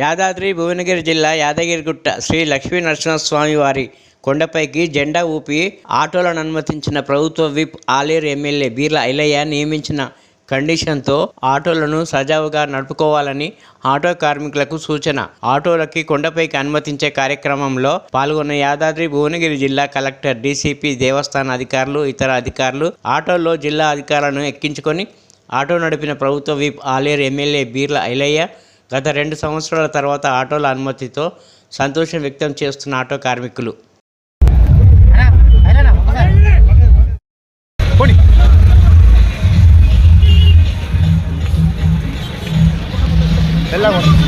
యాదాద్రి భువనగిరి జిల్లా యాదగిరిగుట్ట శ్రీ లక్ష్మీ నరసింహస్వామి వారి కొండపైకి జెండా ఊపి ఆటోలను అనుమతించిన ప్రభుత్వ విప్ ఆలేరు ఎమ్మెల్యే బీర్ల ఐలయ్య నియమించిన కండిషన్తో ఆటోలను సజావుగా నడుపుకోవాలని ఆటో కార్మికులకు సూచన. ఆటోలకి కొండపైకి అనుమతించే కార్యక్రమంలో పాల్గొన్న యాదాద్రి భువనగిరి జిల్లా కలెక్టర్ డీసీపీ దేవస్థాన అధికారులు ఇతర అధికారులు ఆటోల్లో జిల్లా అధికారులను ఎక్కించుకొని ఆటో నడిపిన ప్రభుత్వ విప్ ఆలేరు ఎమ్మెల్యే బీర్ల ఐలయ్య గత రెండు సంవత్సరాల తర్వాత ఆటోల అనుమతితో సంతోషం వ్యక్తం చేస్తున్న ఆటో కార్మికులు. వెళ్ళాము.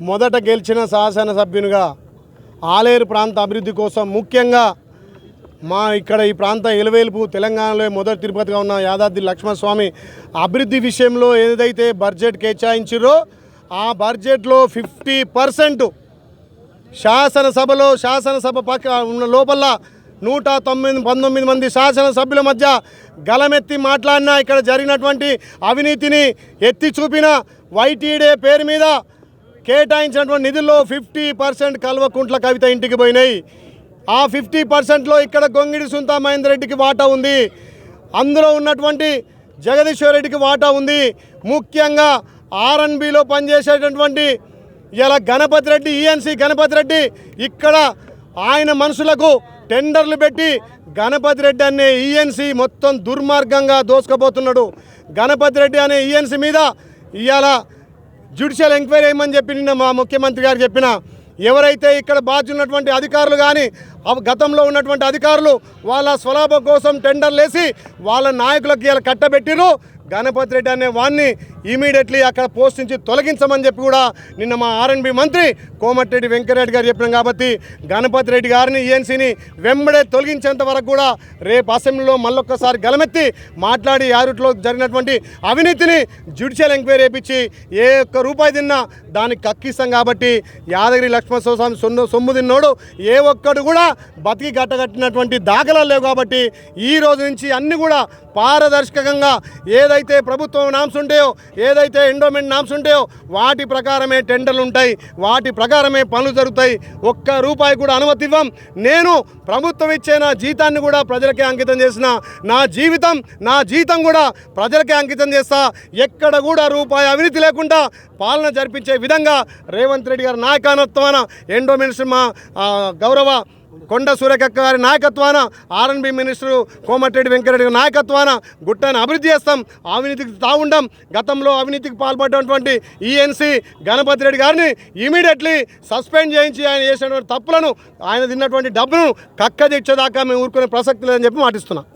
మొదట గెలిచిన శాసనసభ్యునిగా ఆలేరు ప్రాంత అభివృద్ధి కోసం ముఖ్యంగా మా ఇక్కడ ఈ ప్రాంత ఎలువేలుపు తెలంగాణలో మొదటి తిరుపతిగా ఉన్న యాదాద్రి లక్ష్మణస్వామి అభివృద్ధి విషయంలో ఏదైతే బడ్జెట్ కేటాయించారో ఆ బడ్జెట్లో ఫిఫ్టీ పర్సెంట్ శాసనసభలో శాసనసభ పక్క ఉన్న లోపల నూట తొమ్మిది పంతొమ్మిది మంది శాసనసభ్యుల మధ్య గలమెత్తి మాట్లాడిన ఇక్కడ జరిగినటువంటి అవినీతిని ఎత్తి చూపిన వైటీడే పేరు మీద కేటాయించినటువంటి నిధుల్లో ఫిఫ్టీ పర్సెంట్ కల్వకుంట్ల కవిత ఇంటికి పోయినాయి. ఆ ఫిఫ్టీ పర్సెంట్లో ఇక్కడ గొంగిడి సుంతా మహేందర్ రెడ్డికి వాటా ఉంది. అందులో ఉన్నటువంటి జగదీశ్వర్ రెడ్డికి వాటా ఉంది. ముఖ్యంగా ఆర్ఎన్బిలో పనిచేసేటటువంటి ఇలా గణపతి రెడ్డి ఈఎన్సి గణపతి రెడ్డి ఇక్కడ ఆయన మనుషులకు టెండర్లు పెట్టి గణపతి రెడ్డి అనే ఈఎన్సి మొత్తం దుర్మార్గంగా దోసుకుపోతున్నాడు. గణపతి రెడ్డి అనే ఈఎన్సి మీద ఇవాళ జ్యుడిషియల్ ఎంక్వైరీ వేయమని చెప్పి నిన్న మా ముఖ్యమంత్రి గారు చెప్పిన ఎవరైతే ఇక్కడ బాధ్యున్నటువంటి అధికారులు కానీ గతంలో ఉన్నటువంటి అధికారులు వాళ్ళ స్వలాభం కోసం టెండర్లు వేసి వాళ్ళ నాయకులకు ఇలా కట్టబెట్టిరు గణపతి రెడ్డి అనే వాడిని ఇమీడియట్లీ అక్కడ పోస్ట్ నుంచి తొలగించమని చెప్పి కూడా నిన్న మా ఆర్ఎన్బి మంత్రి కోమటిరెడ్డి వెంకటరెడ్డి గారు చెప్పినాం కాబట్టి గణపతి రెడ్డి గారిని ఈఎన్సీని వెంబడే తొలగించేంత వరకు కూడా రేపు అసెంబ్లీలో మళ్ళొక్కసారి గలమెత్తి మాట్లాడి యారుట్లో జరిగినటువంటి అవినీతిని జ్యుడిషియల్ ఎంక్వైరీ వేయించి ఏ ఒక్క రూపాయి తిన్నా దానికి కక్కిస్తాం కాబట్టి యాదగిరి లక్ష్మణ స్వామి సొమ్ము సొమ్ము తిన్నోడు ఏ ఒక్కడు కూడా బతికి గట్టగట్టినటువంటి దాఖలాలు లేవు కాబట్టి ఈ రోజు నుంచి అన్ని కూడా పారదర్శకంగా ఏదైతే ప్రభుత్వం నామ్స్ ఉంటాయో ఏదైతే ఎండోమెంట్ నామ్స్ ఉంటాయో వాటి ప్రకారమే టెండర్లు ఉంటాయి వాటి ప్రకారమే పనులు జరుగుతాయి. ఒక్క రూపాయి కూడా అనుమతి ఇవ్వం. నేను ప్రభుత్వం ఇచ్చే నా జీతాన్ని కూడా ప్రజలకే అంకితం చేసిన నా జీవితం నా జీతం కూడా ప్రజలకే అంకితం చేస్తా. ఎక్కడ కూడా రూపాయి అవినీతి లేకుండా పాలన జరిపించే విధంగా రేవంత్ రెడ్డి గారి నాయకత్వాన ఎండోమెంట్స్ మా గౌరవ కొండ సూర్యకక్క గారి నాయకత్వాన R and B minister Komatireddy Venkareddy గారి నాయకత్వాన గుట్టను అభివృద్ధి చేస్తాం అవినీతికి తాగుండం గతంలో అవినీతికి పాల్పడినటువంటి ఈఎన్సీ గణపతి రెడ్డి గారిని ఇమీడియట్లీ సస్పెండ్ చేయించి ఆయన చేసినటువంటి తప్పులను ఆయన తిన్నటువంటి డబ్బును కక్క తెచ్చేదాకా మేము ఊరుకునే ప్రసక్తి లేదని చెప్పి మాటిస్తున్నాం.